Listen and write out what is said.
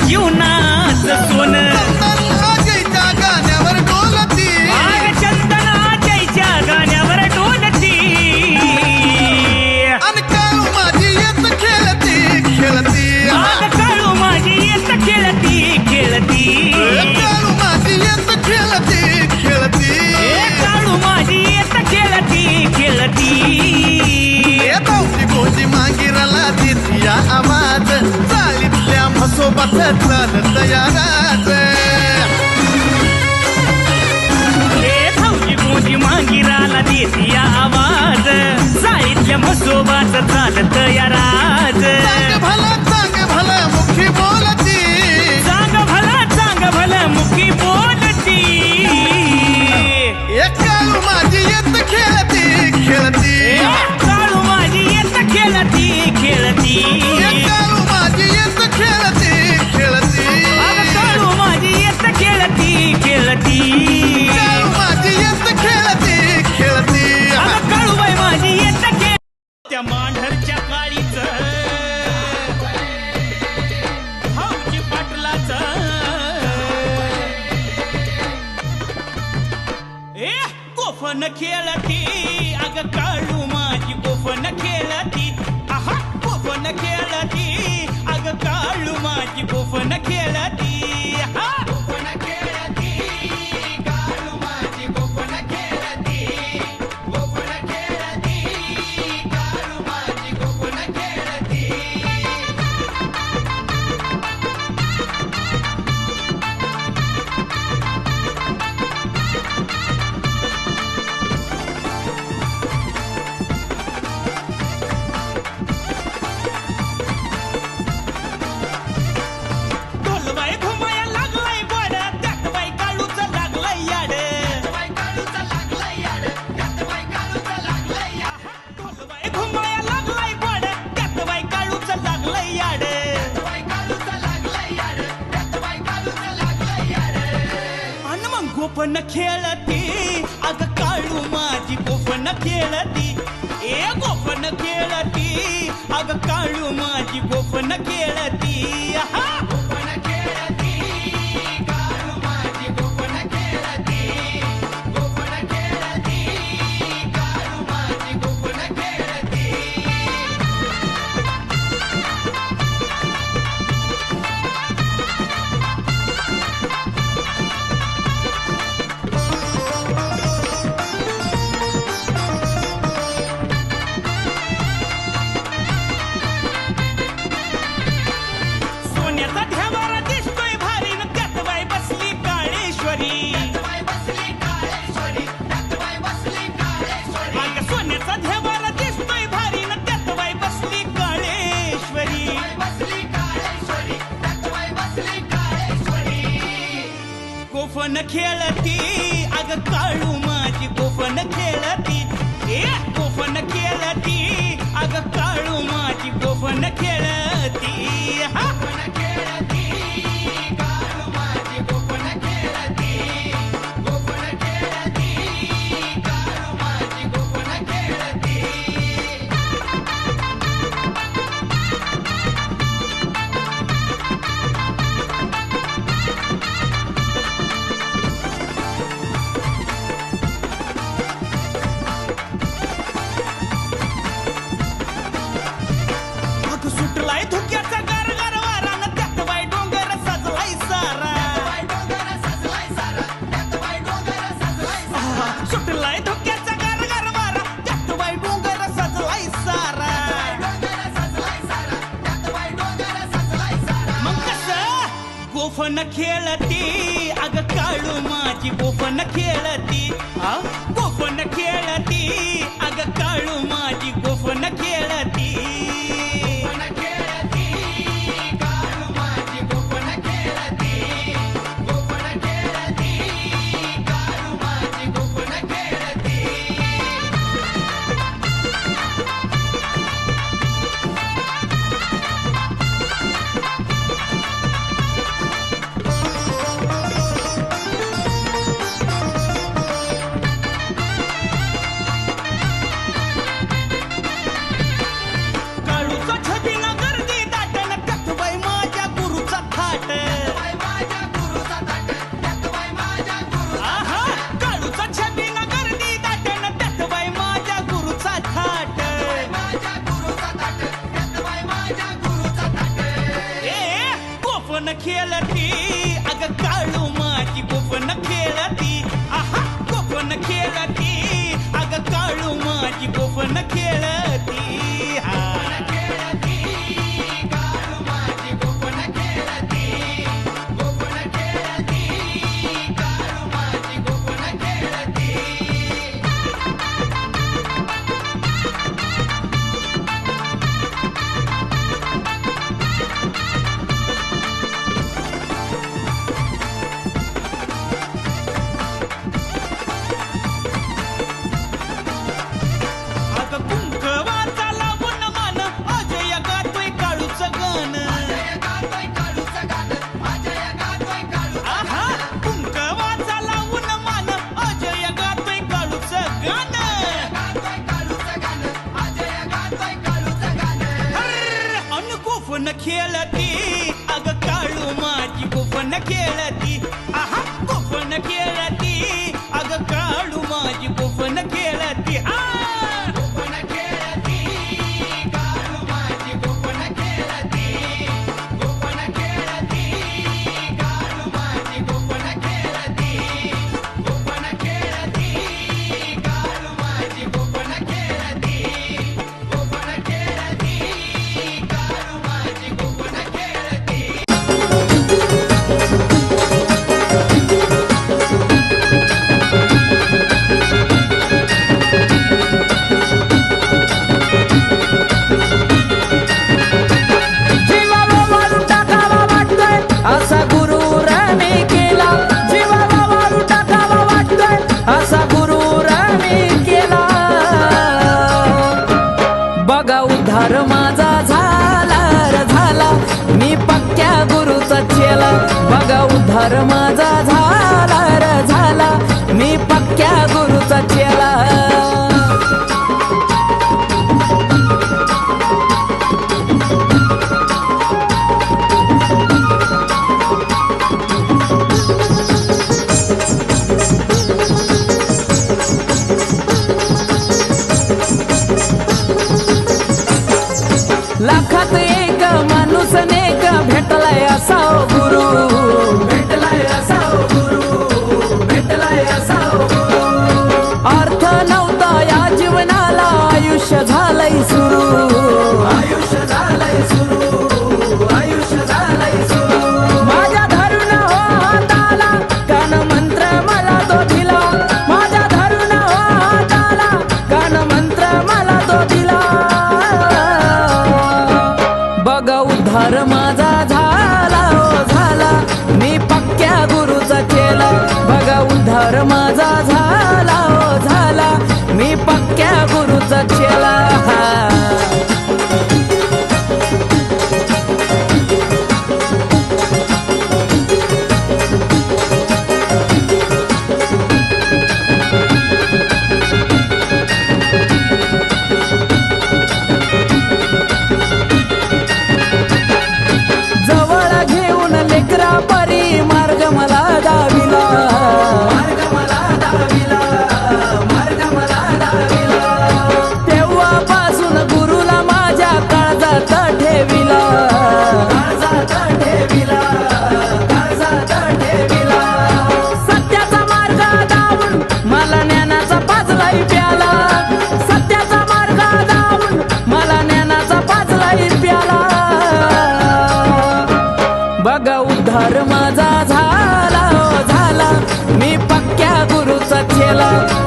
Regional se suena. चालत याराच हे भाऊजी मोजी मांगी राला देत या आवाज. साळीतल्या मसोबाच चालत यारा बोफन खेळती अग काळू माझी बोफन खेळती. आहा बोफन खेळती अग काळू माझी बोफन खेळती. पण खेळती. अग काळू माझी कोपन खेळती. ए गोपन खेळती. अग काळू माझी गोपन खेळती. गोपन खेळती. अग काळू माझी गोपन खेळती. ए गोपन खेळती. अग काळू माझी गोपन खेळती. ಕೇಳ केळती धार माझा झाला झाला. मी पक्क्या गुरुचा चेला. बघा उद्धार माझा झाला. गुरुचा